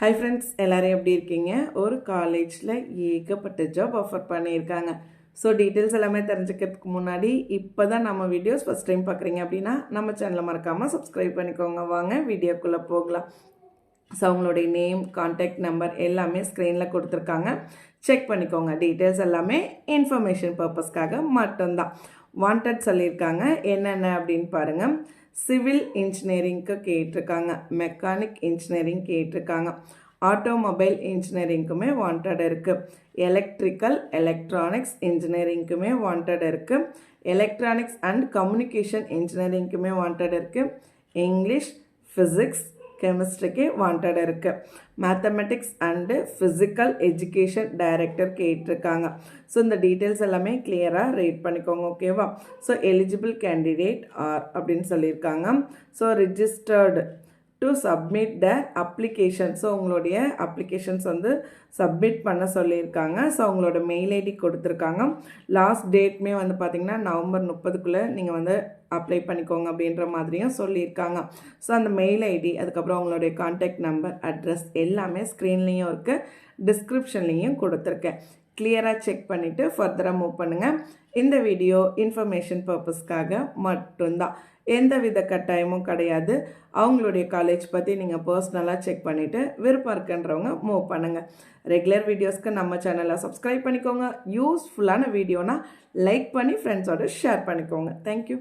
Hi friends எல்லோரும் எப்படி இருக்கீங்க? ஒரு காலேஜில் ஏகப்பட்ட ஜாப் ஆஃபர் பண்ணியிருக்காங்க. ஸோ டீட்டெயில்ஸ் எல்லாமே தெரிஞ்சுக்கிறதுக்கு முன்னாடி இப்போ தான் நம்ம வீடியோஸ் ஃபஸ்ட் டைம் பார்க்குறீங்க அப்படின்னா நம்ம சேனலை மறக்காமல் சப்ஸ்கிரைப் பண்ணிக்கோங்க. வாங்க வீடியோக்குள்ளே போகலாம். ஸோ அவங்களுடைய நேம் காண்டாக்ட் நம்பர் எல்லாமே ஸ்க்ரீனில் கொடுத்துருக்காங்க. செக் பண்ணிக்கோங்க. டீட்டெயில்ஸ் எல்லாமே இன்ஃபர்மேஷன் பர்பஸ்க்காக மட்டும்தான். வாண்டட் சொல்லியிருக்காங்க. என்னென்ன அப்படின்னு பாருங்கள் சிவில் இன்ஜினியரிங்க்கு கேட்டிருக்காங்க. மெக்கானிக் இன்ஜினியரிங் கேட்டிருக்காங்க. ஆட்டோமொபைல் இன்ஜினியரிங்க்குமே வாண்டட் இருக்குது எலக்ட்ரிக்கல் எலக்ட்ரானிக்ஸ் இன்ஜினியரிங்க்குமே வாண்டட் இருக்குது எலக்ட்ரானிக்ஸ் அண்ட் கம்யூனிகேஷன் இன்ஜினியரிங்க்குமே வாண்டட் இருக்குது இங்கிலீஷ் ஃபிசிக்ஸ் கெமிஸ்ட்ரிக்கு வாண்டட் இருக்குது mathematics and physical education director கேட்டிருக்காங்க. ஸோ இந்த டீட்டெயில்ஸ் எல்லாமே கிளியராக ரீட் பண்ணிக்கோங்க ஓகேவா ஸோ எலிஜிபிள் கேண்டிடேட் ஆர் அப்படின்னு சொல்லியிருக்காங்க. So registered to submit the application so உங்களுடைய அப்ளிகேஷன்ஸ் வந்து சப்மிட் பண்ண சொல்லியிருக்காங்க. ஸோ உங்களோட மெயில் ஐடி கொடுத்துருக்காங்க. லாஸ்ட் டேட்மே வந்து பார்த்திங்கன்னா நவம்பர் முப்பதுக்குள்ளே நீங்கள் வந்து அப்ளை பண்ணிக்கோங்க அப்படின்ற மாதிரியும் சொல்லியிருக்காங்க. ஸோ அந்த மெயில் ஐடி அதுக்கப்புறம் உங்களுடைய கான்டாக்ட் நம்பர் அட்ரஸ் எல்லாமே ஸ்க்ரீன்லேயும் இருக்குது டிஸ்கிரிப்ஷன்லேயும் கொடுத்துருக்கேன். கிளியராக செக் பண்ணிவிட்டு ஃபர்தராக மூவ் பண்ணுங்கள் இந்த வீடியோ இன்ஃபர்மேஷன் பர்பஸ்க்காக மட்டும்தான். எந்த வித கட்டாயமும் கிடையாது. அவங்களுடைய காலேஜ் பற்றி நீங்கள் பர்சனலாக செக் பண்ணிவிட்டு விருப்பம் இருக்குன்றவங்க மூவ் பண்ணுங்கள் ரெகுலர் வீடியோஸ்க்கு நம்ம சேனலை சப்ஸ்கிரைப் பண்ணிக்கோங்க. யூஸ்ஃபுல்லான வீடியோனால் லைக் பண்ணி ஃப்ரெண்ட்ஸோட ஷேர் பண்ணிக்கோங்க. தேங்க்யூ